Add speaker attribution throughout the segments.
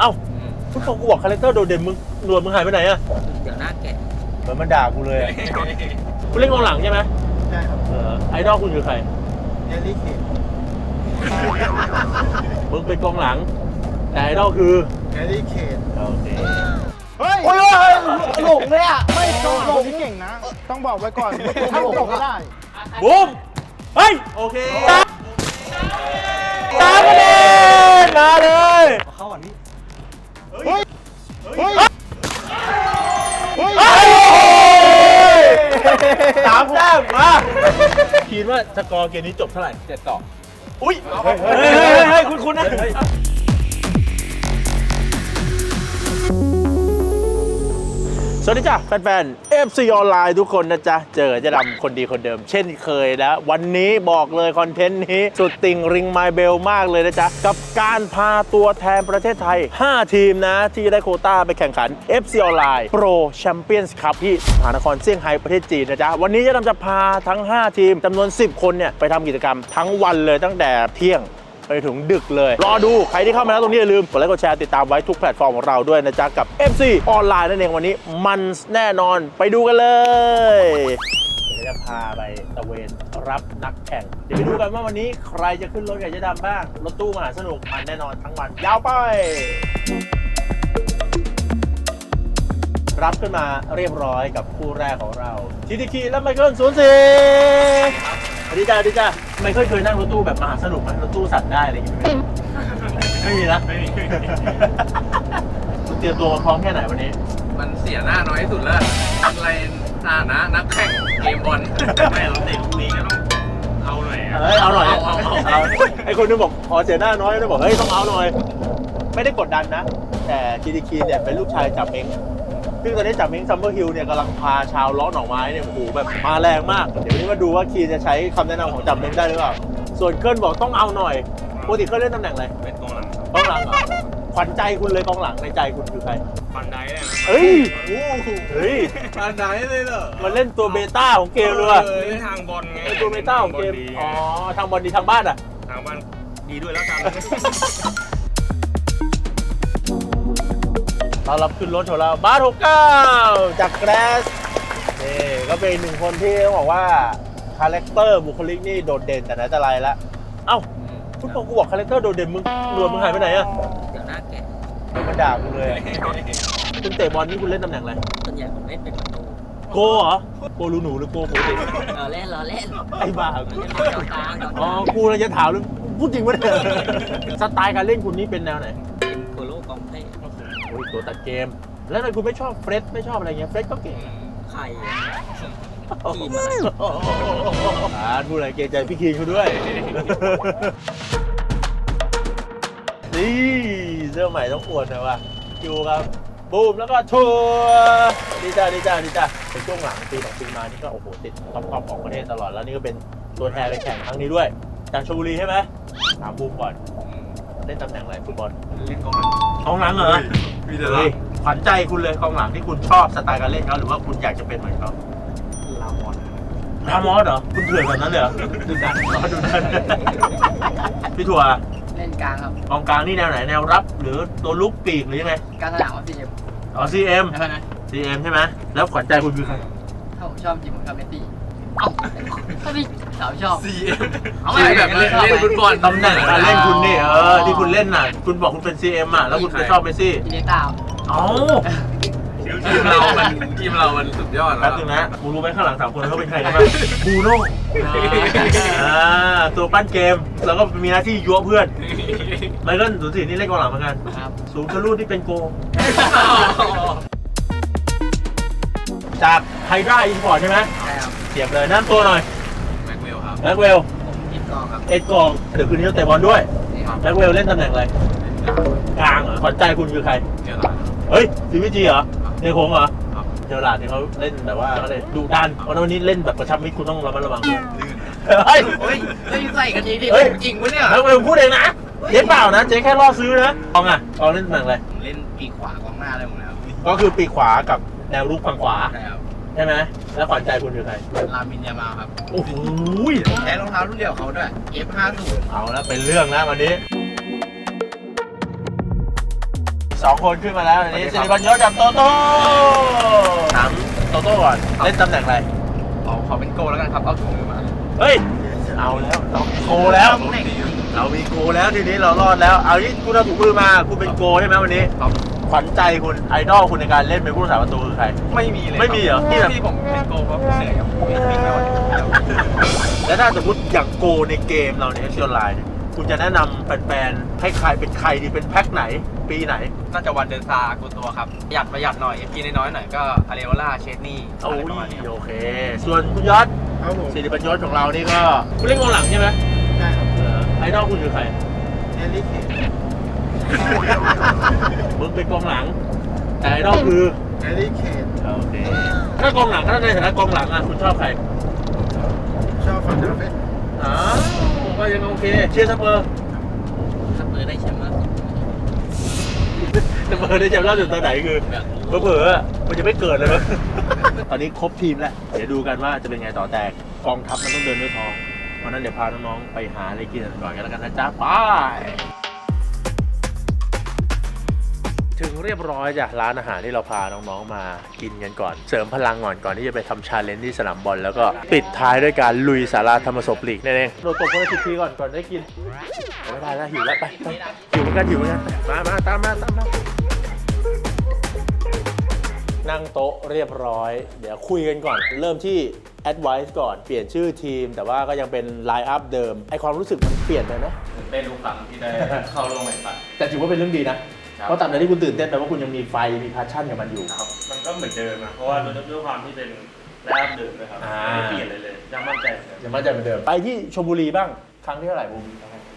Speaker 1: เอ้าคุณพอกูบอกคาแรคเตอร์โดดเด่นมึงหนวดมึงหายไปไหนอะ
Speaker 2: เดี๋ยวหน้าแกะ
Speaker 1: เหมือนมันด่ากูเลยอะคุณเล่นกองหลังใช่ไหม
Speaker 3: ใช่ครับ
Speaker 1: เออไอดอลคุณคือใคร
Speaker 3: เดลี่เคท
Speaker 1: มึงเป็นกองหลัง แต่ไอดอลคือ
Speaker 3: เดลี่เคท
Speaker 1: โอเค
Speaker 3: เฮ้ย
Speaker 1: โอ้ยโอ้ยหลงเลยอะ
Speaker 3: ไม่โดนโดนนี่เก่งนะ ต้องบอกไว้ก่อนถ้าหลงไม่ได้
Speaker 1: บูมเฮ้ยโอเคสามคะแนนมาเลย
Speaker 2: เข้าก่อน
Speaker 1: สามแต้มมาคิดว่าสกอร์เกมนี้จบเท่าไหร่เจ็ดต่ออุ้ยเฮ้ยเฮ้ยเฮ้ยคุณคุณนะ สวัสดีจ้ะแฟนๆ FC ออนไลน์ทุกคนนะจ๊ะ เจอเจะดำคนดีคนเดิม เช่นเคยแล้ววันนี้บอกเลยคอนเทนต์นี้ สุดติ่งริงไมเบลมากเลยนะจ๊ะ กับการพาตัวแทนประเทศไทย 5 ทีมนะ ที่ได้โคต้าไปแข่งขัน FC ออนไลน์ Pro Champions Cup ที่มหานครเซี่ยงไฮ้ประเทศจีนนะจ๊ะ วันนี้เจะดำจะพาทั้ง 5 ทีมจำนวน 10 คนเนี่ยไปทำกิจกรรมทั้งวันเลยตั้งแต่เที่ยง ไปถึงดึกเลย รอดู ใครที่เข้ามาแล้วตรงนี้อย่าลืมกดไลค์กดแชร์ติดตามไว้ทุกแพลตฟอร์มของเราด้วยนะจ๊ะกับ FC ออนไลน์นั่นเองวันนี้มันแน่นอนไปดูกันเลยเดี๋ยวจะพาไปตะเวนรับนักแข่ง เดี๋ยวไปดูกันว่าวันนี้ใครจะขึ้นรถกับเจ๊ดำบ้าง รถตู้มหาสนุกมันแน่นอนทั้งวันยาวไป รับขึ้นมาเรียบร้อยกับคู่แรกของเราทีทีคีและไมเคิลศูนย์สี่สวัสดีจ้าสวัสดีจ้าไมเคิลเคยนั่งรถตู้แบบมหาสนุกไหมรถตู้สั่นได้อะไรอย่างเงี้ยไม่มีนะไม่มีคุณเตรียมตัวมาพร้อมแค่ไหนวันนี้
Speaker 4: มันเสียหน้าน้อยที่สุดแล้วอะไรหน้านะนักแข่งเกมบอลไม่เราเตะลูกนี้ก็ต้องเอาหน่อยอะ
Speaker 1: เอ้ยเอาหน่อย
Speaker 4: เอาเอาเอา
Speaker 1: เอาไอคนนึงบอกขอเสียหน้าน้อยนึงบอกเฮ้ยต้องเอาหน่อย ไม่ได้กดดันนะ แต่ทีดีคีเนี่ยเป็นลูกชายจับเม้ง ซึ่งตอนนี้จับเม้งซัมเมอร์ฮิลเนี่ยกำลังพาชาวล้อหน่อไม้เนี่ยโอ้โหแบบมาแรงมาก เดี๋ยววันนี้มาดูว่าคีจะใช้คำแนะนำของจับเม้งได้หรือเปล่า ส่วนเคิลบอกต้องเอาหน่อยปกติเคิลเล่นตำแหน่งอะไร
Speaker 4: เป็นกองหลัง
Speaker 1: กองหลังเหรอขวัญใจคุณเลยกองหลังในใจคุณคือใคร
Speaker 4: ฟันไดเลยนะ
Speaker 1: เฮ้ย
Speaker 4: โอ้โห
Speaker 1: เฮ้ย
Speaker 4: ฟันไดเลยเหรอ
Speaker 1: มันเล่นตัวเบต้าของเกมเลยว่ะ
Speaker 4: ออทางบอลไง
Speaker 1: เป็นตัวเบต้าของเกม
Speaker 4: บลดี
Speaker 1: อ๋อทางบอลดีทางบ้านอะ
Speaker 4: ทางบ้านดีด้วยแล้วกัน
Speaker 1: เรารับขึ้นรถของเราบาร์หกเก้าจากแกรสนี่ก็เป็นอีกหนึ่งคนที่ต้องบอกว่าคาแรคเตอร์บุคลิกนี่โดดเด่นแต่ไหนแต่ไรแล้วเอ้าคุณบอกกูบอกคาแรคเตอร์โดดเด่นมึงหนวดมึงหายไปไหนอะ
Speaker 2: เดี๋ยวหน้าแกะ
Speaker 1: เหมือนมันด่ากูเลยอะคุณเตะบอลนี่คุณเล่นตำแหน่งอะไร
Speaker 2: ส่วนใหญ่ผมเล่นเป็นประตู
Speaker 1: โกเหรอโกลูหนูหรือโกปกติ
Speaker 2: รอเล่นรอเล่น
Speaker 1: ไอ้บ้า
Speaker 2: มันจะเป็นกองกลางกองก
Speaker 1: อ๋อ
Speaker 2: ลาง
Speaker 1: กูเลยจะถามเลยพูดจริงวะเนี่ยสไตล์การเล่นคุณนี่เป็นแนวไหน
Speaker 2: อ้
Speaker 1: ยตัวตัดเกม แล้วทำไมคุณไม่ชอบเฟรดไม่ชอบอะไรเงี้ยเฟรดก็เก่ง
Speaker 2: ไข่ทีมอะไร
Speaker 1: อ่าพูดอะไรเกรงใจพี่คีนเขาด้วย นี่เสื้อใหม่ต้องอวดหน่อยว่ะอยู่กับบูมแล้วก็ทัวร์ดีจ้าดีจ้าดีจ้าเป็นช่วงหลังปีสองปีมานี่ก็โอ้โหติดท็อปท็อปของประเทศตลอดแล้วนี่ก็เป็นตัวแทนไปแข่งครั้งนี้ด้วย จากชลบุรีใช่ไหมถามบูมก่อน เล่นตำแหน่งอะไรฟุตบอล
Speaker 4: เล่นกองหลัง
Speaker 1: กองหลังเหรอ
Speaker 4: มีแต่
Speaker 1: เฮ้
Speaker 4: ละ
Speaker 1: ยขวัญใจคุณเลยกองหลังที่คุณชอบสไตล์การเล่นเขาหรือว่าคุณอยากจะเป็นเหมือนเขา
Speaker 4: ลามอน
Speaker 1: ดามอสเหรอคุณเถื่อนแบบนั้นเลยเหรอดูดันรอดูดันพี่ถั่ว
Speaker 2: เล่นกลางครับ
Speaker 1: กองกลางนี่แนวไหนแนวรับ หรือตัวลุกปีกหรือยังไง
Speaker 2: การสนามว่าพี่เอ็ม
Speaker 1: อ๋อ CM
Speaker 2: แล้วนะ
Speaker 1: CM ใช่ไหมแล้วขวัญใจคุณคือใคร
Speaker 2: ถ้าผมชอบจริงผมชอบเมสซี่ เอ้าถ้าพี่สาวชอบ
Speaker 4: ซีเอ็ม
Speaker 2: เอา
Speaker 4: ชื่แบบเล่นเล่นฟุตบอล
Speaker 1: ตำแหน่งการเล่นคุณนี่เออที่คุณเล่นน่ะ คุณบอกคุณเป็น CM อะแล้วคุณไปชอบเมสซี่
Speaker 2: อินเนต้า
Speaker 1: เอ้า
Speaker 4: ทีมเรา มันทีมเรา มันสุดยอด
Speaker 1: แป๊
Speaker 4: แล้
Speaker 1: บ
Speaker 4: ว
Speaker 1: นึงนะกูรู้ไหมข้างหลังสามคนเขาเป็นใครกันบ้างบูโน่อ่าตัวปั้นเกม แล้วก็มีหน้าที่ยั่วเพื่อนไมเคิลศูนย์สี่นี่เล่นกองหลังเหมือนกัน
Speaker 2: ครับ
Speaker 1: สูงทะลุที่เป็นโก จากไฮดราอีสปอร์ตใช่ไหม
Speaker 2: ใช่ครับ
Speaker 1: เสียบเลยนั่นตัวหน่อย
Speaker 4: แม็กเวลครับ
Speaker 1: แบ็กเวล
Speaker 2: ผมคิดกองครับ
Speaker 1: เอ็ดกองเดี๋ยวคืนนี้เราเตะบอลด้วย
Speaker 2: นี่ครับ
Speaker 1: แบ็กเวลเล่นตำแหน่งอะไรกลางเหรอขวัญใจคุณคือใคร
Speaker 4: เนี่ยหลาน
Speaker 1: เฮ้ยซีวิจีเหรอเนโคงเหรอ
Speaker 4: ครับ
Speaker 1: เจอหลาดเนี่ยเขาเล่นแบบว่าเขาเลยดุดันเพราะวันนี้เล่นแบบกระชับมิตรคุณต้องระมัดระวังด้วย
Speaker 4: ลื่น
Speaker 1: เฮ้ย
Speaker 2: เฮ้ยเฮ้ยใส่กันจริงดิ
Speaker 1: เฮ้ย
Speaker 2: จริงปะเนี่ย
Speaker 1: แบ็กเวลพูดเองนะเจ๊เปล่านะเจ๊แค่ล่อซื้อนะกองอะกองเล่นตำแหน่งอะไร
Speaker 4: ผมเล่นปีกขวากองหน้าได้หมดแล้ว
Speaker 1: ก็คือปีกขวากับแนวรุกฝั่งขวา
Speaker 4: ใช่ครับ
Speaker 1: ใช่ไหมแล้วขวัญใจคุณคือใคร
Speaker 4: ลามินยามาครับ
Speaker 1: โอ้โห
Speaker 4: ผมใช้รองเท้ารุ่นเดียวกับเขาด้วย F50
Speaker 1: เอาแล้วเป็นเรื่องนะวันนี้สองคนขึ้นมาแล้วอันนี้สิริบัญยศกับโตโต้ถามโตโต้ก่อนเล่นตำแหน่งอะไร
Speaker 2: เอาขอเป็นโกแล้วกันครับ เอาถุงมือมา
Speaker 1: เฮ้ยเอาแล้วเรามีโกแล้ว เรามีโกแล้วทีนี้เรารอดแล้ว เอาที่คุณเอาถุงมือมาคุณเป็นโกใช่ไหมวันนี้
Speaker 2: ครับ
Speaker 1: ข วัญใจคุณไอดอลคุณในการเล่นเป็นผู้รักษาประตูคือใคร
Speaker 2: ไม่มีเลย
Speaker 1: ไม่มีเหรอ ที่
Speaker 2: ที่
Speaker 1: แบบ
Speaker 2: ที่ผมเป็นโกเพราะผมเหนื่อยครับวิ่งวิ่งไม่ไหว
Speaker 1: แล้วถ้าสมมติอย่างโกในเกมเราในเอ็กซ์ออนไลน์เนี่ยคุณจะแนะนำแฟนๆให้ใครเป็นใครดีเป็นแพ็คไหน ปีไหน
Speaker 2: น่าจะวันเดินซากูตัวครับประหยัดประหยัดหน่อยกินน้อยๆหน่อยก็อาเรโอล่าเชสนี่
Speaker 1: โอ้
Speaker 2: อะไรประมาณนี้
Speaker 1: ย
Speaker 2: ครับ
Speaker 1: โอเค ส่วนคุณยศ
Speaker 3: ครับผม
Speaker 1: สิริปัญยศของเรานี่ก็คุณเล่นกองหลังใช่ไหม
Speaker 3: ใช่ครับ
Speaker 1: เออไอดอลคุณคือใคร
Speaker 3: เอลิเคท
Speaker 1: มึงเป็นกองหลัง แต่ไอดอลคือ
Speaker 3: เอลิเคท
Speaker 1: โอเคถ้ากองหลังถ้าในฐานะกองหลังอะคุณชอบใคร
Speaker 3: ชอบฟันเดอร์เฟส
Speaker 1: อ๋อก็ยังโอเค เชียร์สเปอร์
Speaker 2: สเปอร์ได้แชมป์แล้ว
Speaker 1: สเปอร์ได้แชมป์ล่าสุดตอนไหนคือเผลอๆอะมันจะไม่เกิดเลยมั้งตอนนี้ครบทีมแล้ว เดี๋ยวดูกันว่าจะเป็นไงต่อแต่กองทัพมันต้องเดินด้วยท้องเพราะฉะนั้นเดี๋ยวพาน้องๆไปหาอะไรกินกันก่อนกันแล้วกันนะจ๊ะไป ถึงเรียบร้อยจ้ะร้านอาหารที่เราพาน้องๆมากินกันก่อน เสริมพลังก่อนก่อนที่จะไปทำชาเลนจ์ที่สนามบอลแล้วก็ปิดท้ายด้วยการลุยสาราธรรมศพลีกนั่นเองโดนตบคนละสิบทีก่อนก่อนได้กินไม่ได้แล้วหิวแล้วไปไปหิวเหมือนกันหิวเหมือนกันมามาตามมาตามมานั่งโต๊ะเรียบร้อย เดี๋ยวคุยกันก่อน เริ่มที่ Advice ก่อนเปลี่ยนชื่อทีม แต่ว่าก็ยังเป็นไลน์อัพเดิมไอความรู้สึกมันเปลี่ยนไปไหม
Speaker 4: ตื่นเต้นทุกครั้งที่ได้เข้าร่วมแข่งขัน
Speaker 1: แต่ถือว่าเป็นเรื่องดีนะ
Speaker 4: ครับ
Speaker 1: เพราะตามใดที่คุณตื่นเต้นแปลว่าคุณยังมีไฟมีพาชั่นกับมันอยู่
Speaker 4: ครับมันก็เหมือนเดิมนะเพราะว่าด้วยด้วยความที่เป็นแรกเดิมเลยครับ
Speaker 1: อ่า
Speaker 4: ไม่ได้เปลี่ยนเลยเลยยังมั่นใจเหมือนเดิม
Speaker 1: ยังมั่นใจเหมือนเดิมไปที่ชลบุรีบ้างครั้งที่เท่าไหร่บูม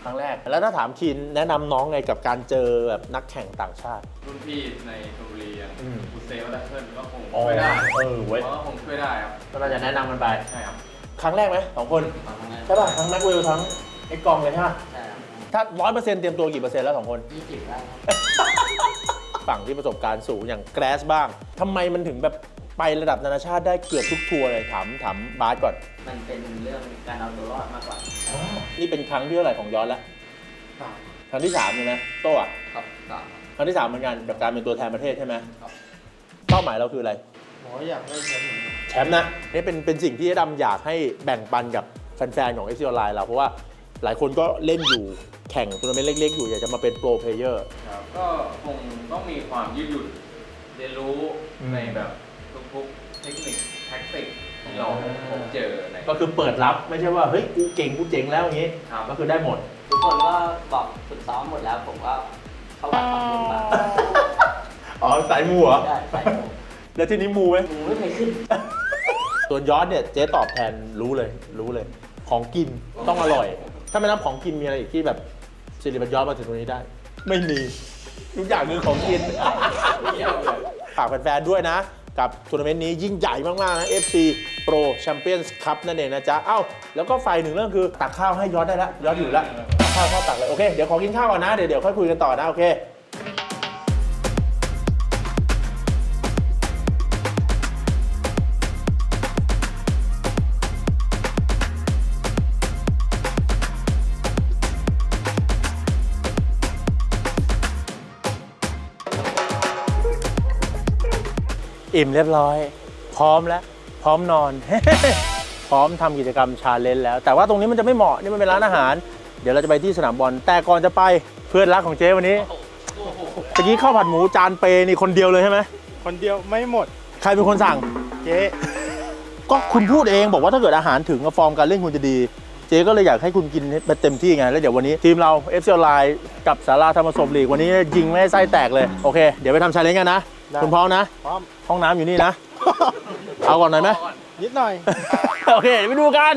Speaker 1: ครั้งแรก แล้วถ้าถามคินแนะนำน้องไงกับการเจอแบบนักแข่งต่างชาติ
Speaker 4: รุ่นพี่ในชลบุรีอย่าง
Speaker 1: อืม
Speaker 4: คุณเซวัตเทิลก็คง
Speaker 1: อ๋อ
Speaker 4: ช่วยได้
Speaker 1: เออเว้ย
Speaker 4: เพราะว่าคงช่วยได้ครับ
Speaker 1: ก็น่าจะแนะนำกันไป
Speaker 4: ใช่ครับ
Speaker 1: ครั้งแรกไหมสองคน ใช่ป่ะทั้งแม็กเวลทั้งไอ้กองเลยใช่ป่ะ
Speaker 2: ใช่ครับ
Speaker 1: ถ้าร้อยเปอร์เซ็นต์เตรียมตัวกี่เปอร์เซ็นต์แล้วสองคน
Speaker 2: ยี่สิบได้ครับ
Speaker 1: ฝั่งที่ประสบการณ์สูงอย่างแกรสบ้างทำไมมันถึงแบบไประดับนานาชาติได้เกือบทุกทัวร์เลยถามถามบาสก่อน
Speaker 2: มันเป็นเรื่องการเอาตัวรอดมากกว่า
Speaker 1: นี่เป็นครั้งที่เท่าไหร่ของย้อนละครั้งที่สามใช่ไหมโต้อะ
Speaker 2: ครับครับ
Speaker 1: ครั้งที่สามเหมือนกันกับการเป็นตัวแทนประเทศใช่ไหม
Speaker 2: ครับ
Speaker 1: เป้าหมายเราคืออะไร
Speaker 3: ผมก็อยากได้แชมป์เหมือนกัน
Speaker 1: แชมป์นะนี่เป็นเป็นสิ่งที่ดำอยากให้แบ่งปันกับแฟนๆ ของ FC Online เรา เพราะว่าหลายคนก็เล่นอยู่ แข่งทัวร์นาเมนต์เล็ก ๆ อยู่อยากจะมาเป็นโปรเพลเยอร์
Speaker 4: ครับก็คงต้องมีความยืดหยุ่นเรียนรู้
Speaker 1: อืม
Speaker 4: ในแบบทุกๆเทคนิคแท็กติกที่เราพบเจอใน
Speaker 1: ก็คือเปิดรับไม่ใช่ว่าเฮ้ยกูเก่งกูเจ๋งแล้วอย่างงี้
Speaker 4: ครับ
Speaker 1: ก็คือได้หมด
Speaker 5: ทุกคนก็บอกฝึกซ้อมหมดแล้ว ผมก็เข้าวัดทำบุญมา
Speaker 1: อ๋อสายมูเหรอ
Speaker 5: ได้ใส่หมู
Speaker 1: แล้วทีนี้มูไหม
Speaker 5: หมูไม่เคยขึ้น
Speaker 1: ส่วนยอดเนี่ยเจ๊ตอบแทนรู้เลยรู้เลย ของกินต้องอร่อย ถ้าไม่นับของกินมีอะไรอีกที่แบบ สิริบัญยอดมาถึงตรงนี้ได้ ไม่มีทุกอย่างคือของกิน ฝากแฟนๆด้วยนะ กับทัวร์นาเมนต์นี้ยิ่งใหญ่มาก ๆ นะ FC Pro Champions Cup นั่นเองนะจ๊ะ เอ้า แล้วก็ไฟหนึ่งเรื่องคือตักข้าวให้ยอดได้แล้วยอดอยู่แล้วตักข้าวข้าวตักเลย โอเค เดี๋ยวขอกินข้าวก่อนนะ เดี๋ยวเดี๋ยวค่อยคุยกันต่อนะ โอเค อิ่มเรียบร้อย พร้อมแล้ว พร้อมนอน พร้อมทำกิจกรรมชาเลนจ์แล้ว แต่ว่าตรงนี้มันจะไม่เหมาะนี่มันเป็นร้านอาหาร เดี๋ยวเราจะไปที่สนามบอลแต่ก่อนจะไปเพื่อนรักของเจ๊วันนี้เมื่อกี้ข้าวผัดหมูจานเปนี่คนเดียวเลยใช่ไหม
Speaker 3: คนเดียวไม่หมด
Speaker 1: ใครเป็นคนสั่ง
Speaker 3: เจ๊
Speaker 1: ก็คุณพูดเองบอกว่าถ้าเกิดอาหารถึงฟอร์มการเล่นคุณจะดี เจ๊ก็เลยอยากให้คุณกินให้เต็มที่ไง แล้วเดี๋ยววันนี้ทีมเรา FC Online กับสาราธรรมศพลีกวันนี้ยิงไม่ให้ไส้แตกเลย โอเค เดี๋ยวไปทำชาเลนจ์กันนะ คุณพร้อมนะ
Speaker 3: พร้อม
Speaker 1: ห้องน้ำอยู่นี่นะ เอาก่อนหน่อยไหม
Speaker 3: นิดหน่อย
Speaker 1: โอเคเดี๋ยวไปดูกัน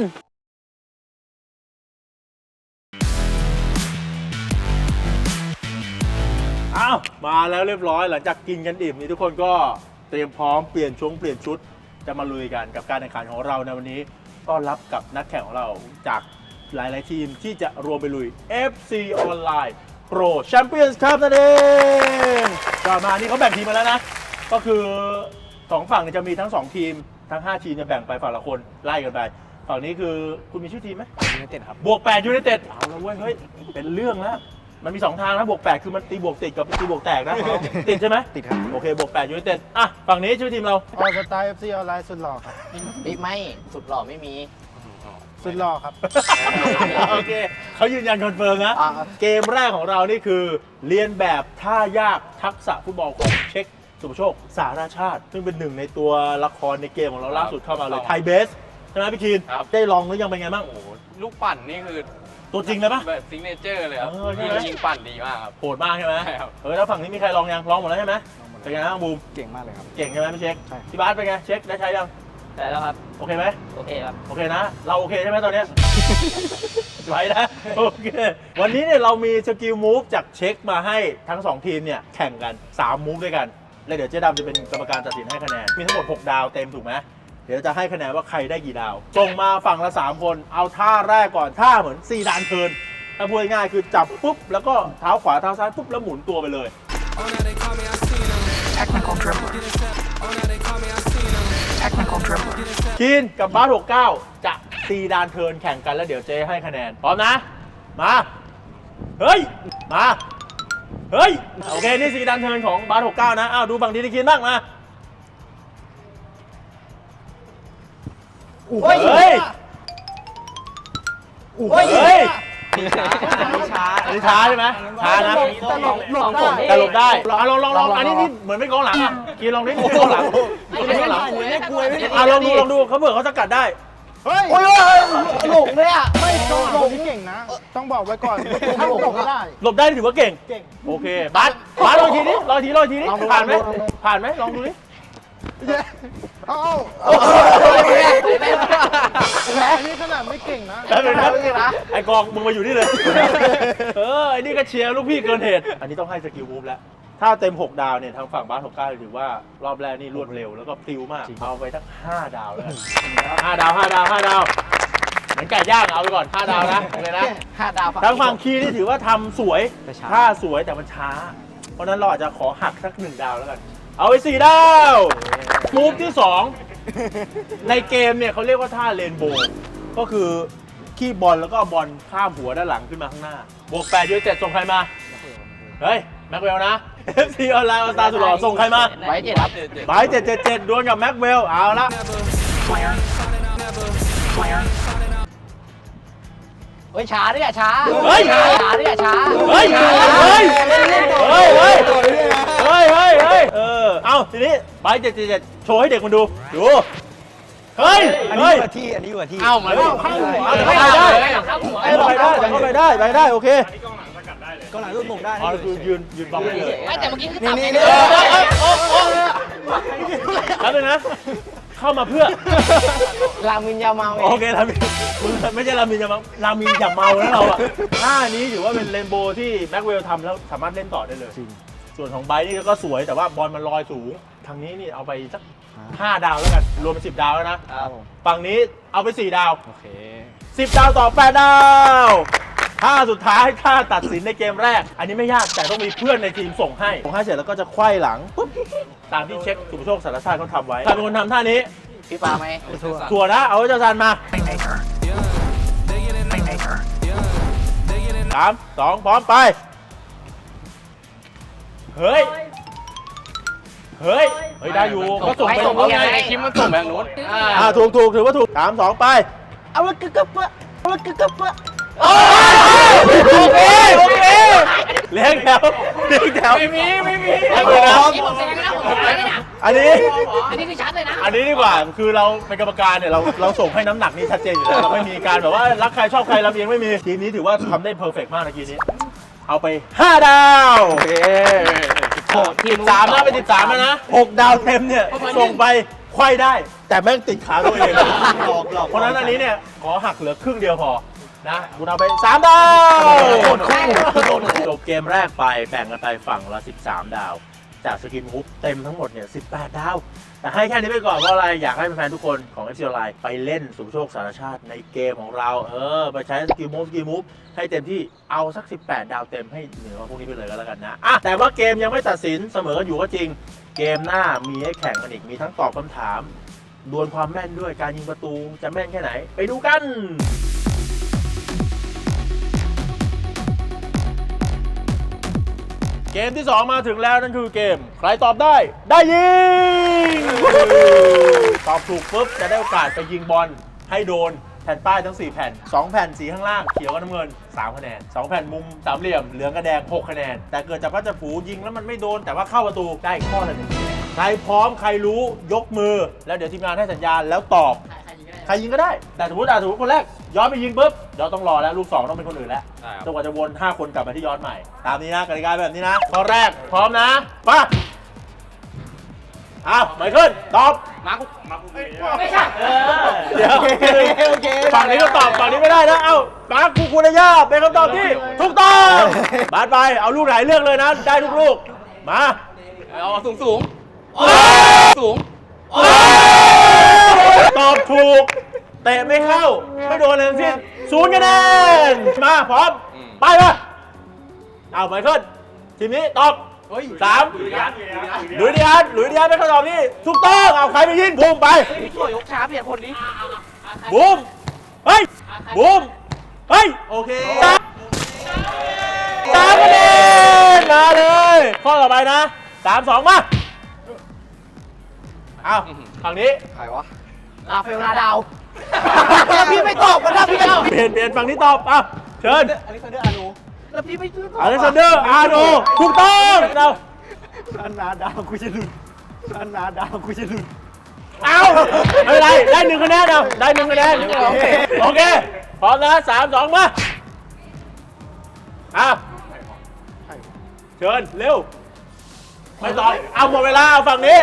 Speaker 1: อ้าว มาแล้วเรียบร้อยหลังจากกินกันอิ่มนี่ทุกคนก็เตรียมพร้อมเปลี่ยนชงเปลี่ยนชุด จะมาลุยกันกับการแข่งขันของเราในวันนี้ต้อนรับกับนักแข่งของเราจากหลาย ๆ ทีมที่จะรวมไปลุย FC Online Pro Champions Cup นั่นเองก็มานี่เขาแบ่งทีมมาแล้วนะ ก็คือสองฝั่งเนี่ยจะมีทั้งสองทีมทั้ง5ทีมจะแบ่งไปฝั่งละคนไล่กันไป ฝั่งนี้คือคุณมีชื่อทีมไหม
Speaker 3: ยูไนเต็ดครับ
Speaker 1: บวก8ยูไนเต็ดเอาแล้วเว้ยเฮ้ยเป็นเรื่องแล้วมันมี 2 ทางนะบวก 8 คือมันตีบวกติดกับตีบวกแตกนะ ติดใช่ไหมติดครับ โอเค บวก8ยูไนเต็ดอะ ฝั่งนี้ชื่อทีมเรา
Speaker 3: ออสไตล์เอฟซีออนไลน์สุดหล่อครับ
Speaker 5: ไม่ไม่สุดหล่อไม่มี
Speaker 3: สุดหล่อครับ
Speaker 1: โอเคเขายืนยันคอนเฟิร์มนะ
Speaker 5: อ่า
Speaker 1: เกมแรกของเรานี่คือ เรียนแบบท่ายากทักษะฟุตบอลของเช็ค สุภโชค สาราชาติ ซึ่งเป็นหนึ่งในตัวละครในเกมของเราล่าสุดเข้ามาเลยไทยเบสใช่ไหมพี่คีน
Speaker 4: ครับ
Speaker 1: ได้ลองหรือยังเป็นไงบ้าง
Speaker 4: โอ้โหลูกปั่นนี่คือ
Speaker 1: ตัวจริงเลยปะ
Speaker 4: แบบซิงเนเจอร์เลยครับ
Speaker 1: เออใช่
Speaker 4: ยิง
Speaker 1: ไหม
Speaker 4: ยิงปั่นดีมากครับ
Speaker 1: โหดมากใช่ไหม
Speaker 4: ใช่ครับ
Speaker 1: เออแล้วฝั่งนี้มีใครลองยังลองหมดแล้วใช่ไหมเป็นไงบ้างบูม
Speaker 3: เก่งมากเลยครับ
Speaker 1: เก่งใช่ไหมพี่เช็ค
Speaker 3: ใช่
Speaker 1: พี่บาสเป็นไงเช็คได้ใช้ยัง
Speaker 5: แต่แล้วครับ
Speaker 1: โอเคไหม
Speaker 5: โอเคครับ
Speaker 1: โอเคนะ เราโอเคใช่ไหมตอนเนี้ย ไหวนะโอเควันนี้เนี่ยเรามีสกิลมูฟจากเช็คมาให้ทั้ง2ทีมเนี่ยแข่งกัน3มูฟด้วยกัน แล้วเดี๋ยวเจ๊ดำจะเป็นกรรมการตัดสินให้คะแนน มีทั้งหมด 6 ดาวเต็มถูกไหมเดี๋ยวจะให้คะแนนว่าใครได้กี่ดาวส่งมาฝั่งละ 3 คน เอาท่าแรกก่อน ท่าเหมือนซีดานเทิร์นถ้าพูดง่ายๆคือจับปุ๊บ แล้วก็เท้าขวาเท้าซ้ายปุ๊บแล้วหมุนตัวไปเลยคีนกับบาส69 จะตีดานเทิร์นแข่งกันแล้วเดี๋ยวเจ๊ให้คะแนน พร้อมนะ มา เฮ้ย มา เฮ้ย โอเค นี่สีดานเทิร์นของบาส69นะ อ้าว ดูฝั่งทีที่คีนบ้างมาเฮ้ยเฮ้ยเฮ้ย
Speaker 5: ช้า
Speaker 1: อันนี้ช้าใช่ไหมช้านะ
Speaker 3: แต่หลบหลบได้
Speaker 1: แต่หลบได้ลองลองลองลองอันนี้นี่เหมือนไม่กองหลังอะกีนลองนี่กองหลังไม่กองหลังอะลองดูลองดูเขาเผื่อเขาสกัดได้
Speaker 3: เฮ้ย
Speaker 5: หลงเลยอะ
Speaker 3: ไม่โดนหลบนี่เก่งนะ ต้องบอกไว้ก่อนถ้าหลบไม่ได้
Speaker 1: หลบได้ถือว่าเก่ง
Speaker 3: เก่ง
Speaker 1: โอเคบัสบัสลองอีกทีนี้ลองอีกทีลองอีกทีนี้
Speaker 3: ลองดู
Speaker 1: ผ่านไหม
Speaker 3: ลองดู
Speaker 1: ผ่านไหมลองดูดิ
Speaker 3: เอาเอา
Speaker 1: โอ้โห
Speaker 3: อันนี้ขนาดไม่เก่งนะ
Speaker 1: แป๊บนึงนะไอ้กองมึงมาอยู่นี่เลย เออไอ้นี่ก็เชียร์ลูกพี่เกินเหตุ อันนี้ต้องให้สกิลมูฟแล้ว ถ้าเต็ม 6 ดาวเนี่ยทางฝั่งบ้านของก้าถือว่ารอบแรกนี่รวดเร็วแล้วก็พลิ้วมากเอาไปทั้ง 5 ดาวแล้วกัน5ดาว5ดาว5ดาวเหมือนไก่ย่างเอาไปก่อน 5 ดาวนะโอเคนะ
Speaker 5: ห้าดาว
Speaker 1: ทางฝั่งคีนี่ถือว่าทำสวย
Speaker 5: แต่ช้า
Speaker 1: ท่าสวยแต่มันช้า เพราะฉะนั้นเราอาจจะขอหักสักหนึ่งดาวแล้วกัน เอาไปสี่ดาวมูฟที่สอง ในเกมเนี่ยเขาเรียกว่าท่าเรนโบว์ก็คือขี้บอลแล้วก็เอาบอลข้ามหัวด้านหลังขึ้นมาข้างหน้า บวกแปดยูเจ็ดส่งใครมา เฮ้ย แม็กเวลนะ FC ออนไลน์ออสตาสุดหล่อส่งใครมา
Speaker 5: ไว้เจ็ดครับ
Speaker 1: บายเจ็ดเจ็ดเจ็ดดวลกับแม็กเวลเอาละ
Speaker 5: เฮ้ยช้าด้วยอะช้า
Speaker 1: เฮ้ย
Speaker 5: ช้าด้วยอะช้า
Speaker 1: เฮ้ยเฮ้ยเฮ้ยเฮ้ยเฮ้ยเฮ้ยเฮ้ยเออเอาทีนี้ใบเจ็ดเจ็ดเจ็ดโชว์ให้เด็กมันดูดูเฮ้ยเฮ้ย
Speaker 4: เอ้ามัน
Speaker 1: เอาเข้าไปได้เข้าไปได้เข้าไปได้ไปได้โอเค ก็หลังลูกหนุ่มได้อ๋อคือยืนยืนบล็อกได้เลย
Speaker 5: ไม่แต่เมื่อกี้คือตับ
Speaker 1: เออเออเออโอ้โอ้แล้วนึงนะ เข้ามาเพื่อ
Speaker 5: รามินยาเมา
Speaker 1: โอเครามินมึงไม่ใช่รามินอย่าเมารามินอย่าเมานะเราอะท่านี้ถือว่าเป็นเรนโบว์ที่แม็กเวลทำแล้วสามารถเล่นต่อได้เลยส่วนของไบร์ทนี่ก็สวยแต่ว่าบอลมันลอยสูง ทางนี้นี่เอาไปสักห้าดาวแล้วกัน รวมเป็นสิบดาวแล้วนะ
Speaker 5: ครับ
Speaker 1: ฝั่งนี้เอาไปสี่ดาว โอเคสิบดาวต่อแปดดาว ถ้าสุดท้ายถ้าตัดสินในเกมแรก อันนี้ไม่ยากแต่ต้องมีเพื่อนในทีมส่งให้ส่งให้เสร็จแล้วก็จะไขว้หลังปุ๊บตามที่เช็คสุภโชคสารชาติเขาทำไว้ใครเป็นคนทำท่านี้
Speaker 5: พี่ปาไหม
Speaker 1: ถั่วนะเอาไว้เจ้าซันมาสามสองพร้อมไป เฮ้ย เฮ้ย เฮ้ยได้อยู่ก็ส่งไปตรงนู้นไง
Speaker 4: ไอ้คิมมันส่งแบบนู้นอ่า
Speaker 1: อ่าถูกถูกถือว่าถูกสามสองไป
Speaker 5: เอาละกึกกึกเปะเอาละกึกกึกเปะ
Speaker 1: โอเคโอเคเลี้ยงแถวเลี้ยงแถวไม่มีไม่มีอันนี้นะ
Speaker 5: นี่ผมแซงนะผมแซงนะ
Speaker 1: อันนี้
Speaker 5: อันนี้คือชัดเลยนะ
Speaker 1: อันนี้ดีกว่าคือเราเป็นกรรมการเนี่ยเราเราส่งให้น้ำหนักนี่ชัดเจนอยู่แล้วเราไม่มีการแบบว่ารักใครชอบใครลำเอียงไม่มีทีมนี้ถือว่าทำได้เพอร์เฟกต์มากนะทีนี้ เอาไป 5 ดาวโอเคสิบสามนะเป็นสิบสามแล้วนะหกดาวเต็มเนี่ยส่งไปไขว้ได้ แต่แม่งติดขาตัวเองเพราะฉะนั้นอันนี้เนี่ยขอหักเหลือครึ่งเดียวพอ นะคุณเอาไป3ดาวจบเกมแรกไปแบ่งกันไปฝั่งละ 13 ดาว จากสกินมุกเต็มทั้งหมดเนี่ย 18 ดาว แต่ให้แค่นี้ไปก่อนเพราะอะไรอยากให้แฟนๆทุกคนของ FC Online ไปเล่นสุภโชคสารชาติในเกมของเรา เออ ไปใช้สกิลมูฟสกิลมูฟให้เต็มที่เอาสัก 18 ดาวเต็มให้เหนือกว่าพวกนี้ไปเลยก็แล้วกันนะอะแต่ว่าเกมยังไม่ตัดสินเสมอกันอยู่ก็จริง เกมหน้ามีให้แข่งกันอีกมีทั้งตอบคำถามดวลความแม่นด้วยการยิงประตูจะแม่นแค่ไหน ไปดูกัน เกมที่ 2 มาถึงแล้วนั่นคือเกม ใครตอบได้ได้ยิง ตอบถูกปุ๊บจะได้โอกาสไปยิงบอลให้โดนแผ่นป้ายทั้ง 4 แผ่น 2 แผ่นสีข้างล่างเขียวกับน้ำเงิน 3 คะแนน 2 แผ่นมุมสามเหลี่ยมเหลืองกับแดง 6 คะแนน แต่เกิดจากว่าจะผูยิงแล้วมันไม่โดนแต่ว่าเข้าประตูได้ข้อละหนึ่งคะแนนใครพร้อมใครรู้ยกมือ แล้วเดี๋ยวทีมงานให้สัญญาณแล้วตอบ รยิงก็ได้ แต่สมมติอะสมมติคนแรกย้อนไปยิงปุ๊บเดี๋ยวต้องรอแล้วลูกสองต้องเป็นคนอื่นแล้ว
Speaker 4: ใช่ครับ
Speaker 1: จนกว่าจะวน5คนกลับมาที่ย้อนใหม่ ตามนี้นะกติกาแบบนี้นะข้อแรกพร้อมนะไปอ้าวไมเคิลตอบ
Speaker 4: มากูมากู
Speaker 5: ไม่ใช่เออ
Speaker 1: เดี๋ยวฝั่งนี้ก็ตอบฝั่งนี้ไม่ได้นะ เอ้าบาสกูคุณย่าเป็นคำตอบที่ถูกต้อง บาสไป เอาลูกไหนเลือกเลยนะ ได้ทุกลูก มา
Speaker 4: เอาสูงสูงสูง
Speaker 1: ตอบ ถูก เตะไม่เข้า ไม่โดนเลยทั้งสิ้นศูนย์คะแนน มาพร้อมไปมาเอาไมเคิลทีมนี้ตอบสามหลุยส์ดิอันหลุยส์ดิอันเป็นคำตอบที่ถูกต้อง เอาใครไปยิงบูมไป
Speaker 5: พี่ช่วยยกช้าเปลี่ยนคนนี้
Speaker 1: บูม เฮ้ย บูม เฮ้ย โอเคสามสามคะแนนมาเลย ข้อต่อไปนะสามสองมา เอาฝั่งนี้
Speaker 5: ลาเฟลลาดาวแล้วพี่ไม่ตอบกันนะพี่ไม่ตอบ
Speaker 1: เปลี่ยนเปลี่ยนฝั่งนี้ตอบอะเชิญ
Speaker 5: แล้วพี่ไม่ช่วยตอบ
Speaker 1: อเล็กซานเดอร์อาร์โนถูกต้องเรา
Speaker 3: อันนาดาวกูจะหลุดอันนาดาวกูจะหลุด
Speaker 1: เอาไม่เป็นไรได้หนึ่งคะแนนเอาได้หนึ่งคะแนนโอเคโอเคพร้อมนะสามสองมาอะเชิญเร็ว ไม่ตอบเอาหมดเวลาเอาฝั่งนี้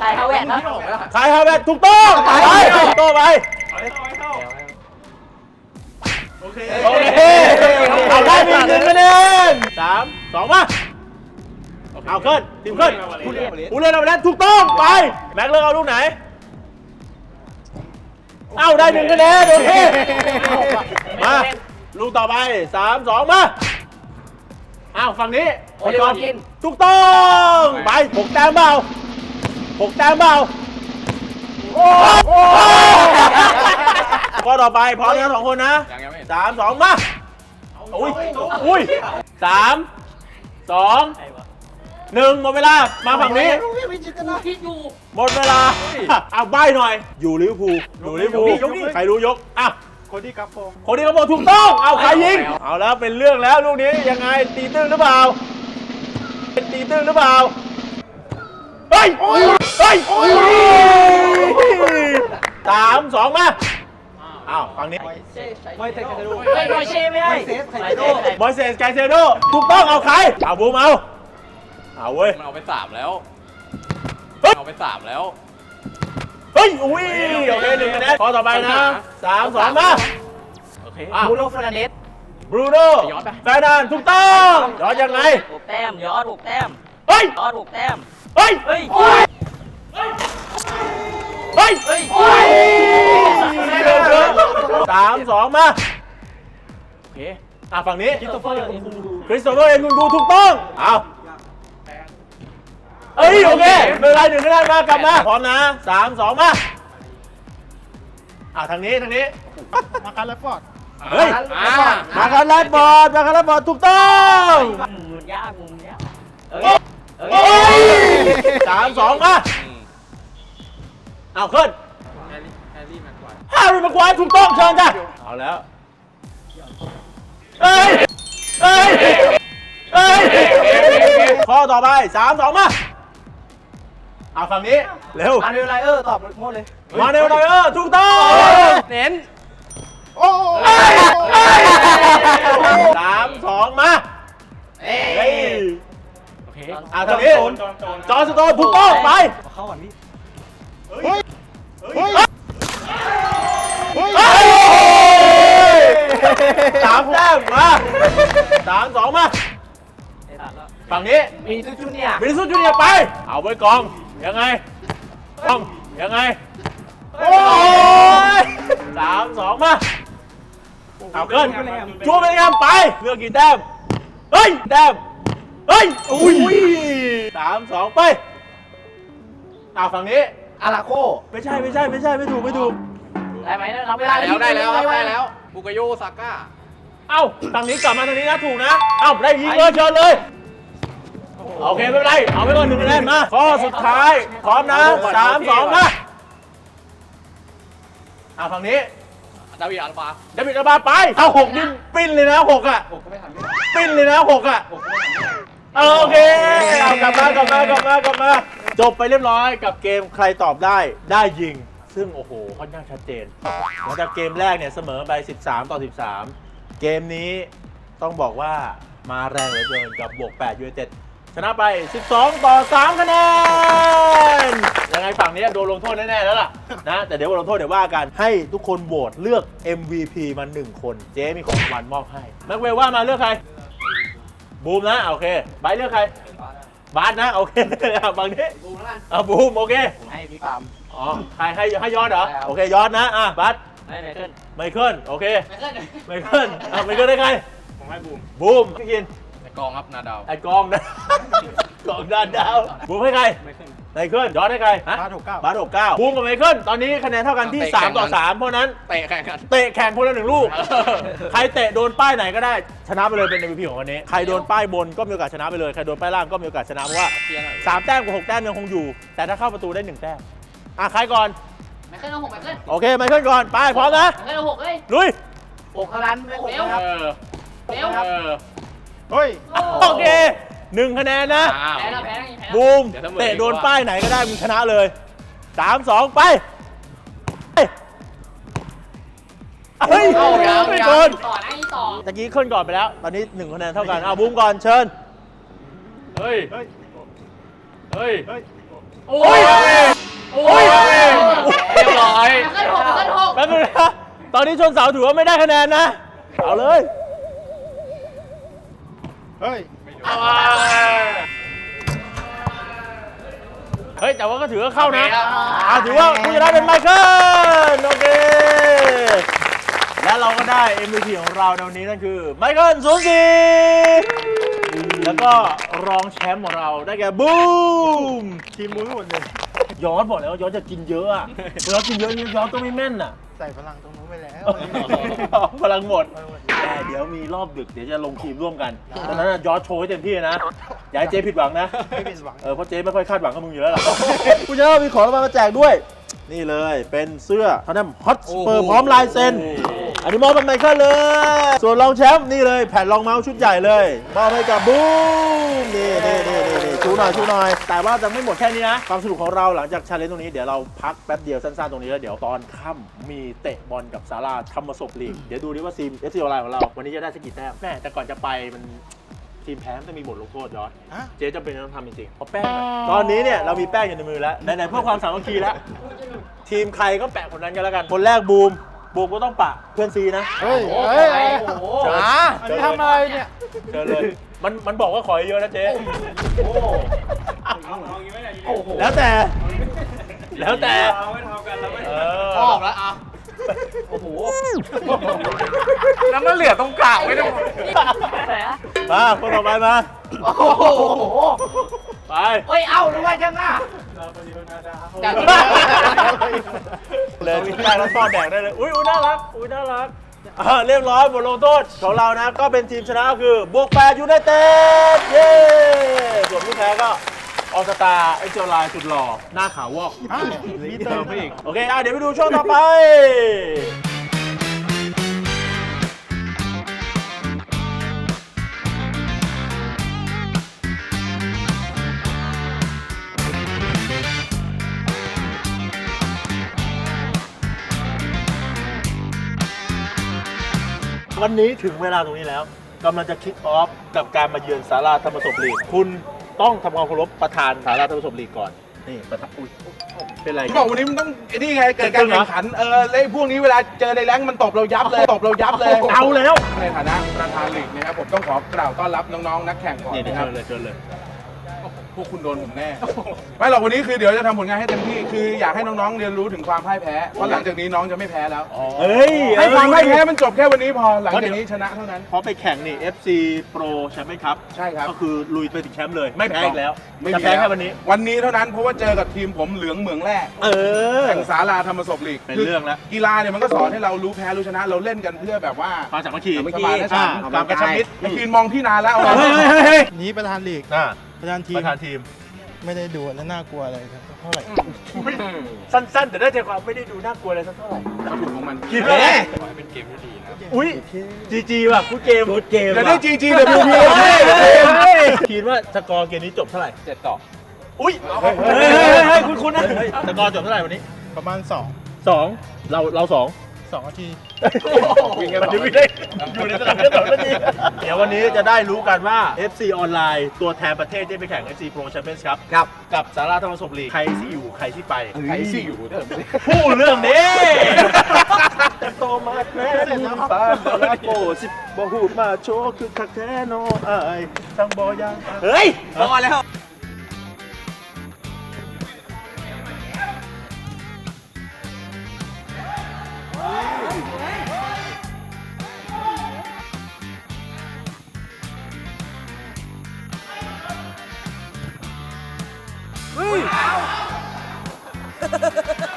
Speaker 5: ใส่ฮาแวนนะ
Speaker 1: ใครฮาเวตถูกต้องไปโตไปโอเคเอาได้มีหนึ่งคะแนนสามสองมาเอาขึ้นทีมขึ้นผู้เล่นเอาไปแล้วถูกต้องไปแม็กเลือกเอาลูกไหนเอาได้หนึ่งคะแนนโอเคมาลูกต่อไปสามสองมาเอาฝั่งนี้
Speaker 5: โอลิเวอร์กิน
Speaker 1: ถูกต้องไปหกแต้มเปล่าหกแต้มเปล่าโอ้ข้อต่อไปพร้อมนะสองคนนะ
Speaker 4: ยังยังไม่เห็น
Speaker 1: สามสองมาอุ้ยอุ้ยสามสองหนึ่งหมดเวลามาฝั่งนี้
Speaker 5: คิดอยู่
Speaker 1: หมดเวลาเอาใบหน่อย อยู่ลิเวอร์พูลอยู่ลิเวอร์พูลใครรู้ยกอะ
Speaker 3: คนที่กระโปรง
Speaker 1: คนที่เขาบอกถูกต้อง เอาใครยิง เอาแล้วเป็นเรื่องแล้วลูกนี้ยังไงตีตื้นหรือเปล่าเป็นตีตื้นหรือเปล่า เฮ้ย เฮ้ยสามสองมา อ้าวฝั่งนี้
Speaker 5: ไม่ใส่กระดูกไม่ไม่ใช่ไม่ให้ใส่โด
Speaker 1: บอยเซสไกเซโดถูกต้องเอาใคร เอาบูมเอา เอาเว้ย
Speaker 4: มันเอาไปสามแล้ว
Speaker 1: เฮ้ย
Speaker 4: เอาไปสามแล้ว
Speaker 1: เฮ้ย อุ้ย โอเคหนึ่งคะแนนข้อต่อไปนะสามสองมา
Speaker 4: โอเค
Speaker 1: อ้าว
Speaker 5: บูโรฟานาเนส
Speaker 1: บรูโน่
Speaker 4: ย้อนไป
Speaker 1: แฟร์นันด์ถูกต้องย้อนยังไง
Speaker 5: หกแต้มยอดหกแต้ม
Speaker 1: เฮ้ย
Speaker 5: ยอดหกแต้ม
Speaker 1: เฮ้ย
Speaker 5: เฮ้ย
Speaker 1: เฮ้ย
Speaker 5: เฮ้ย
Speaker 1: สามสองมาโอเคอะฝั่งนี้คริสโตเฟอร์เอ็นกุนกูถูกต้องเอา เอ้ยโอเคไม่เป็นไรหนึ่งคะแนนมากลับมาพร้อมนะสามสองมาอะทางนี้ทางนี้
Speaker 3: มาคันและฟอร์ด
Speaker 1: เฮ้ย
Speaker 4: อ่า
Speaker 1: มาคันแรดบอร์ดมาคันแรดบอร์ดถูกต้อง
Speaker 5: มุนยากมุนยาก
Speaker 1: เฮ้ยสามสองมาเอาขึ้น
Speaker 4: แฮร์รี่แฮร์รี่แม็กไกวร์
Speaker 1: ฮาริมาควายถูกต้องเชิญจ้ะเอาแล้วเอ้ยเอ้ยเอ้ยข้อต่อไปสามสองมา เอาฝั่งนี้เร็ว
Speaker 5: อันเดอร์ไลเออร์ตอบหมดเลย
Speaker 1: มาเร็วหน่อยเออถูกต้อง
Speaker 4: เน้น
Speaker 3: โอ้
Speaker 1: เอ้ยเอ้ยสามสองมาเฮ้ย
Speaker 4: โอเค
Speaker 1: เอาทางนี้จอห์นสโตนถูกต้องไป
Speaker 3: เฮ้ยเฮ้ยเฮ้ย
Speaker 1: เฮ้ยสามแต้มมาสามสองมาฝั่งนี้
Speaker 5: มีทุกชุดเนี่ย
Speaker 1: วินิสุจูเนียร์ไป เอาไว้กอง ยังไงกองยังไง โอ้ยสามสองมาเอาเกินจูเบลลิงแฮมไปเลือกกี่แต้มเฮ้ยแต้มเฮ้ยอุ้ยสามสองไปเอาฝั่งนี้
Speaker 5: อาราโค
Speaker 1: ไม่ใช่ไม่ใช่ไม่ใช่ไม่ถูกไม่ถูก
Speaker 5: ได้ไหมนับเวลา
Speaker 4: ได้แล้วได้แล้วครับได้แล้วบุกโยซาก้า
Speaker 1: เอ้าทางนี้กลับมาทางนี้นะถูกนะ เอ้าได้ยิงเลยเชิญเลย โอเคไม่เป็นไร เอาไปก่อนหนึ่งคะแนนมา ข้อสุดท้าย พร้อมนะสามสองมาอะฝั่งนี้
Speaker 2: ดาวิดอัลฟา
Speaker 1: เดวิดอาบาไปถ้าหกนี่ปิ้นเลยนะหกอะ
Speaker 2: ผมก็ไม่ทัน
Speaker 1: ปิ้นเลยนะหกอะเออโอเคเอากลับมากลับมากลับมากลับมา จบไปเรียบร้อยกับเกมใครตอบได้ได้ยิง ซึ่งโอ้โหค่อนข้างชัดเจนหลังจากเกมแรกเนี่ยเสมอไป 13 ต่อ 13 เกมนี้ต้องบอกว่ามาแรงเหลือเกินกับบวก8ยูไนเต็ดช นะไป 12 ต่อ 3 คะแนน ยังไงฝั่งนี้โดนลงโทษแน่ ๆ แล้วล่ะนะ แต่เดี๋ยวบทลงโทษเดี๋ยวว่ากัน ให้ทุกคนโหวตเลือก MVP มา 1 คน เจ๊มีของรางวัลมอบให้ แม็กเวลว่ามาเลือกใคร บูมนะ โอเคไบร์ทเลือกใคร บาสนะ โอเคอะฝั่งนี้
Speaker 2: บูมแล้วกัน
Speaker 1: อะบูม โอเค
Speaker 2: ให้พี่ปาม
Speaker 1: อ๋อใครให้ให้ยอดเหรอ
Speaker 2: ใช่ครับ
Speaker 1: โอเคยอดนะ อะบัส
Speaker 2: ให้ไมเคิล
Speaker 1: ไมเคิลโอเค
Speaker 2: ไมเคิล
Speaker 1: ไมเคิลอะไมเคิลได้ใคร
Speaker 4: ผมให้บูม
Speaker 1: บูมพี่กิน
Speaker 4: ใน กองครับนาดาว
Speaker 1: ไอ้กองนะกองด้านดาวบูมให้ใคร
Speaker 2: ไมเคิล
Speaker 1: ไมเคิลยอดให้ใครฮะ
Speaker 3: บาสหกเก้า
Speaker 1: บาสหกเก้าบูมกับไมเคิลตอนนี้คะแนนเท่ากันที่
Speaker 4: เตะแข่ง
Speaker 1: 3 ต่อ
Speaker 4: กัน
Speaker 1: 3 เพราะฉะนั้น
Speaker 4: เตะแข่งกัน
Speaker 1: เตะแข่งคนละหนึ่งลูก
Speaker 4: เออ
Speaker 1: ใครเตะโดนป้ายไหนก็ได้ ชนะไปเลยเป็น MVP ของวันนี้ ใครโดนป้ายบนก็มีโอกาสชนะไปเลย ใครโดนป้ายล่างก็มีโอกาสชนะเพราะว่า
Speaker 2: เชียร์หน่อย
Speaker 1: สามแต้มกับหกแต้มยังคงอยู่ แต่ถ้าเข้าประตูได้หนึ่งแต้มอะใครก่อน
Speaker 6: ไมเคิลเอาหกไมเคิล
Speaker 1: โอเคไมเคิลก่อน ไปพร้อมนะ
Speaker 6: ไมเคิลเอาหกเอ้ย
Speaker 1: ลุย
Speaker 6: หกเท่านั้นหกเร็ว
Speaker 4: เออ
Speaker 6: เร็ว
Speaker 4: เออ
Speaker 3: เฮ้ย
Speaker 1: โอเคหนึ่งคะแนนนะ
Speaker 4: อ้าว
Speaker 6: แพ้แล้วแพ้แล้วแพ้แล้ว
Speaker 1: บูม
Speaker 4: เดี๋ยวถ้าเหมือน
Speaker 1: เตะโดน
Speaker 4: อีกว่า
Speaker 1: ป้ายไหนก็ได้มึงชนะเลยสามสองไปเฮ้ย
Speaker 6: เอายัง
Speaker 1: ไม่
Speaker 6: ยั
Speaker 1: โดน
Speaker 6: ต่อนะนี่ต่อ
Speaker 1: ตะกี้ขึ้นก่อนไปแล้ว ตอนนี้หนึ่งคะแนนเท่ากันเอาบูมก่อนเชิญ
Speaker 4: เฮ้ย
Speaker 3: เฮ้ย
Speaker 4: เฮ้ย
Speaker 3: เฮ้ย
Speaker 4: โอ้ย โอ้ย เรียบร้อย
Speaker 6: ไมเคิลหกไมเคิลหก
Speaker 1: แป๊บนึงนะตอนนี้ชนเสาถือว่าไม่ได้คะแนนนะ เอาเลย
Speaker 3: เฮ้ย
Speaker 1: เฮ้ย แต่ว่าก็ถือว่าเข้านะ
Speaker 4: โอเคครับ
Speaker 1: อ่าถือว่าผู้ชนะเป็นไมเคิลโอเค และเราก็ได้ MVP ของเราในวันนี้นั่นคือไมเคิลศูนย์สี่แล้วก็รองแชมป์ของเราได้แก่บูม
Speaker 3: ทีมมุ้ยหมดเลย
Speaker 1: ย้อนบอกแล้วว่าย้อนจะกินเยอะอะ ย้อนกินเยอะนี่ย้อนก็ไม่แม่นอะ
Speaker 3: ใส่พลังตรงนู้นไปแล้ว
Speaker 1: พลังหมด แต่เดี๋ยวมีรอบดึกเดี๋ยวจะลงทีมร่วมกันตอนนั้นนะยอดโชว์ให้เต็มที่นะ อย่าให้เจ๊ผิดหวังนะ
Speaker 3: ไม่ผิดหวัง
Speaker 1: เออเพราะเจ๊ไม่ค่อยคาดหวังกับมึงอยู่แล้วล่ะผู้ชนะมีของรางวัลมาแจกด้วย นี่เลยเป็นเสื้อทอนแนมฮอตสเปอร์พร้อมลายเซ็น อันนี้มอบเป็นไมเคิลเลย ส่วนรองแชมป์นี่เลยแผ่นรองเมาส์ชุดใหญ่เลยมอบให้กับบูมนี่นี่นี่นี่นี่ชูหน่อยชูหน่อย แต่ว่าจะไม่หมดแค่นี้นะ ความสนุกของเราหลังจากชาเลนจ์ตรงนี้เดี๋ยวเราพักแป๊บเดียวสั้นๆตรงนี้แล้วเดี๋ยวตอนค่ำมีเตะบอลกับซาร่าธรรมศพลีกเดี๋ยวดูดิว่าทีมเอฟซีออนไลน์ของเราวันนี้จะได้สักกี่แต้มแม่แต่ก่อนจะไปมันทีมแพ้มันจะมีบทลงโทษยอด
Speaker 3: ฮะ
Speaker 1: เจ๊จำเป็นต้องทำจริงๆเพราะแป้งอะตอนนี้เนี่ยเรามีแป้งอยู่ในมือแล้วไหนๆเพื่อความสามัคคีแล้ว ทีมใครก็แปะคนนั้นกันแล้วกัน คนแรกบูม บูมก็ต้องปะเพื่อนซีนะ
Speaker 3: เฮ้ยเฮ้ย
Speaker 6: โอ้โห
Speaker 1: เชิญ
Speaker 3: อันนี้ทำอะไรเนี่ย
Speaker 1: เชิญเลย มันมันบอกว่าขอเยอะๆนะเจ๊แล้วแต่ แล้วแต่
Speaker 4: ไม่เท่ากันแล้วไม่
Speaker 1: เออ
Speaker 2: ชอบแล้วอะโอ้โห
Speaker 4: แล้วมันเหลือตรงกลางไม่ได้
Speaker 1: มาคนต่อไปมา
Speaker 6: โอ้โห
Speaker 1: ไป
Speaker 6: เฮ้ย เอ้ารู้ว่าจังอะ
Speaker 2: จาก
Speaker 1: เลยทิ้งได้แล้วซ่อนแดกได้เลย อุ้ยอุ้ยน่ารัก อุ้ยน่ารักอ่าเรียบร้อยบทลงโทษของเรานะ ก็เป็นทีมชนะก็คือบวกแปดยูไนเต็ด เย้ส่วนผู้แพ้ก็ออสตาไอเจอลายสุดหล่อ หน้าขาววอก
Speaker 3: ฮะมีเติมไปอีก
Speaker 1: โอเคอะเดี๋ยวไปดูช่วงต่อไป วันนี้ถึงเวลาตรงนี้แล้วกำลังจะคิกออฟกับการมาเยือนสาราธรรมศพลีกคุณต้องทำความเคารพประธานสาราธรรมศพลีกก่อนนี่ประธานอุ้ยเป็นไร
Speaker 7: บอกวันนี้มันต้องไอ้นี่ไงเกิดการ
Speaker 1: เกิดขึ้นเหรอ
Speaker 7: แข่งขันเออแล้วไอ้พวกนี้เวลาเจอในแรงค์มันตบเรายับเลยตบเรายับเลย
Speaker 1: เอาแล้ว
Speaker 7: ในฐานะประธานลีกนะครับผมต้องขอกล่าวต้อนรับน้องๆนักแข่งก่อน
Speaker 1: นี่
Speaker 7: นะครับ
Speaker 1: เชิญเลยเชิญเลย
Speaker 7: พ วกคุณโดนผมแน่ ไม่หรอกวันนี้คือเดี๋ยวจะทำผลงานให้เต็มที่คืออยากให้น้องๆเรียนรู้ถึงความพ่ายแพ้เพราะหลังจากนี้น้องจะไม่แพ้แล้ว
Speaker 1: เฮ้ย
Speaker 7: ให้ความพ่ายแพ้มันจบแค่วันนี้พอหลังจากนี้ชนะเท่านั้น
Speaker 1: เพราะไปแข่งนี่ FC Pro แชมเปี้ยนคัพ
Speaker 7: ใช่ครับ
Speaker 1: ก็คือลุยไปถึงแชมป์เลยไม่แพ้อีกแล้ว
Speaker 7: ไม่
Speaker 1: จะ
Speaker 7: มี
Speaker 1: แพ้
Speaker 7: ล้ว
Speaker 1: แค่วันนี้
Speaker 7: วันนี้เท่านั้นเพราะว่าเจอกับทีมผมเหลืองเหมืองแร่
Speaker 1: เออ
Speaker 7: แข่งสาราธรรมศพลีก
Speaker 1: เป็นเรื่องแล้ว
Speaker 7: กีฬาเนี่ยมันก็สอนให้เรารู้แพ้รู้ชนะเราเล่นกันเพื่อแบบว่า
Speaker 1: ความสามัคคี
Speaker 7: สมานฉันท์
Speaker 1: อ่า
Speaker 7: ความกระชับมิตรไอ้กินมองที่นานแล้วเอา
Speaker 1: เฮ้ยเฮ้ยเฮ้ยเฮ้ย
Speaker 3: นี้ประธานลีก
Speaker 1: อ่า
Speaker 3: ประธานที
Speaker 1: ป
Speaker 3: ม
Speaker 1: ระธานทีม
Speaker 3: ไม่ได้ดูและน่ากลัวอะไรครับเท่าไหร่
Speaker 1: สั้นๆ แต่ได้ใจความไม่ได้ดูน่ากลัวอะไรสักเท่าไหร่
Speaker 7: วัตถุของมัน
Speaker 1: คิดว่าไง
Speaker 4: ขอให้เป็นเกมที่ดีนะ
Speaker 1: อุ้ยจีจีว่ะกูเกมกูเกม
Speaker 7: จะได้ GG WP
Speaker 1: คิดว่าสกอร์เกมนี้จบเท่าไหร่
Speaker 4: เจ็ดต่อ
Speaker 1: อุ้ยเฮ้ยเฮ้ยเฮ้ยคุณคุณนะสกอร์จบเท่าไหร่วันนี้
Speaker 3: ประมาณ 2
Speaker 1: สองเราเราสอง
Speaker 3: 2นาที
Speaker 1: วิ่งกันต่อวิ่งได้อยู่ในสนามแค่สองนาทีเดี๋ยววันนี้จะได้รู้กันว่า FC ออนไลน์ ตัวแทนประเทศที่ไปแข่ง FC Pro Champions ครับ
Speaker 2: ครับ
Speaker 1: กับสาราธรรมศพลีกใครที่อยู่ใครที่ไป
Speaker 7: ใครสิอยู่เดิม
Speaker 1: พูดเรื่องนี้แต่โตมาแม่ปานบลาโกสิบบหูดมาโชว์คือคักแท้โนอายทั้งบอยางเฮ้ย
Speaker 2: พอแล้ว
Speaker 7: แต่ง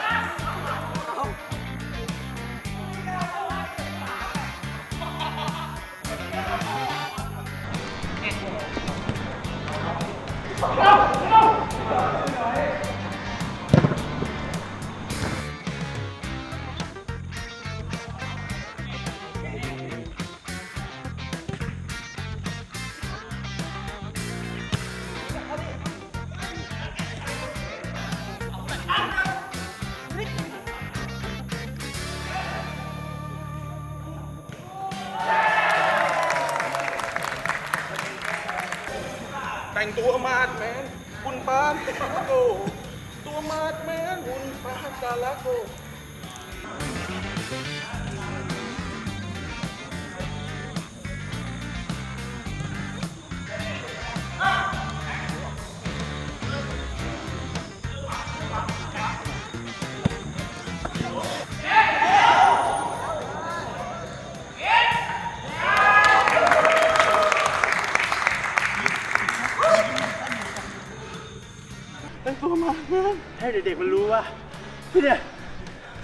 Speaker 1: พี่เนี่ย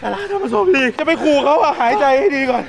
Speaker 1: สาราธรรมศพลีก
Speaker 3: จะไปขู่เขาอะหายใจให้ดีก่อน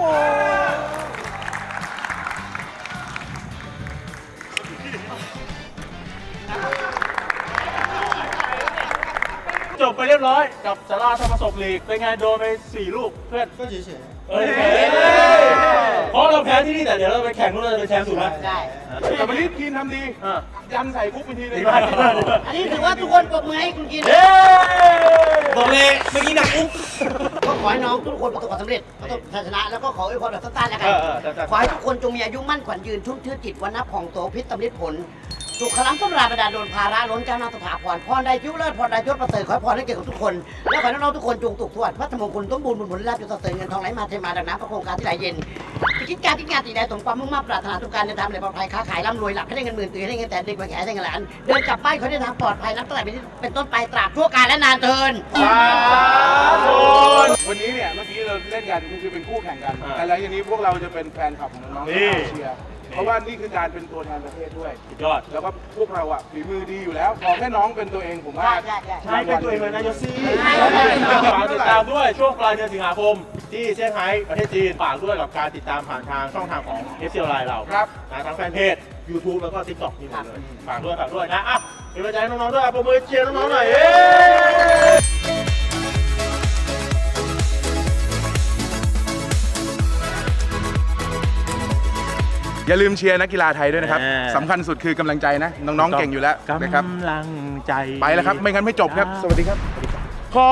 Speaker 1: จบไปเรียบร้อยกับสาราธรรมศพลีกเป็นไงโดนไปสี่ลูกเพื่อน
Speaker 3: ก็เฉย
Speaker 1: เฮ้ยเพราะเราแพ้ที่นี่แต่เดี๋ยวเราไปแข่งนู้นเราจะเป็นแชมป์ถูกไหม
Speaker 6: ได้
Speaker 7: แต่วันนี้ทีมทำดี
Speaker 1: อะ
Speaker 7: ยันใส่คุกไปทีเลย
Speaker 1: ดีมากดีมากดีมาก
Speaker 6: อันนี้ถือว่าทุกคนปรบมือให้คุณกิน
Speaker 1: เย้
Speaker 2: บอกเลยเมื่อกี้หนักอุ๊บ
Speaker 6: ก็ ขอให้น้องทุกคนประสบความสำเร็จประสบชัยชนะแล้วก็ขออวยพรแบบสั้นๆแล้ว
Speaker 1: เอ
Speaker 6: กัน
Speaker 1: อเออสั้นๆ
Speaker 6: ขอให้ทุกคนจงมีอายุมั่นขวัญยืนชุ่มชื่นจิตวันนับของโตพิษตำลิดผล สุขลังสำราญบรรดาลโดนภาระล้นเจ้าหน้าสถาพรพรใดยิ้วเลิศพรใดยศประเสริฐขอให้พรให้เกี่ยวกับทุกคน และขอให้น้องๆทุกคนจงถูกทวดพระธรรมงคลต้นบุญบุญผลลาภจงเสริญเงินทองไหลมาเทมาดังน้ำพระโครงการที่ไหลเย็นจะคิดการที่งานตีใดสมความมุ่งมั่นปรารถนาทุกการในทำในปลอดภัยค้าขายร่ำรวยหลับให้ได้เงินหมื่นตื่นให้ได้เงินแสนดึกมาแขนได้เงินล้านเดินกลับบ้านเขาได้ทางปลอดภัยนับตั้งแต่เป็นต้นไปตราบชั่วกาลและนานเทิน
Speaker 1: สาธุ
Speaker 7: วันนี้เนี่ยเมื่อกี้เราเล่นกันคือเป็นคู่แข่งกัน
Speaker 1: อ่า
Speaker 7: แต่หลังจากนี้พวกเราจะเป็นแฟนคลับของน้องๆ
Speaker 1: นี่
Speaker 7: ที่เชียร์ เพราะว่านี่คือการเป็นตัวแทนประเทศด้วย
Speaker 1: สุดยอด
Speaker 7: แล้วก็พวกเราอะฝีมือดีอยู่แล้ว ขอแค่น้องเป็นตัวเองผมว่า
Speaker 6: ใช่ใช่ใช่
Speaker 1: ใช่เป็นตัวเองเลยนะยศซี่
Speaker 6: ใช่
Speaker 1: ฝากติดตามด้วยช่วงปลายเดือนสิงหาคม ที่เซี่ยงไฮ้ประเทศจีนฝากด้วยกับการติดตามผ่านทางช่องทางของ f c l i เรา
Speaker 7: ครับ
Speaker 1: นะทั้งแฟนเพจ YouTube แล้วก็ TikTok นี่หมดเลยฝากด้วยฝากด้วยนะอะเป็นกำลังใจให้น้องๆด้วยอะปรบมือเชียร์น้องๆหน่อยเย้
Speaker 7: อย่าลืมเชียร์นักกีฬาไทยด้วยนะครับ
Speaker 1: แน่
Speaker 7: สำคัญสุดคือกำลังใจนะ น้องๆเก่งอยู่แล้วนะครับ
Speaker 1: กำลังใจ
Speaker 7: ไปแล้วครับ ไม่งั้นไม่จบครับ สวัสดีครับ
Speaker 1: ขอ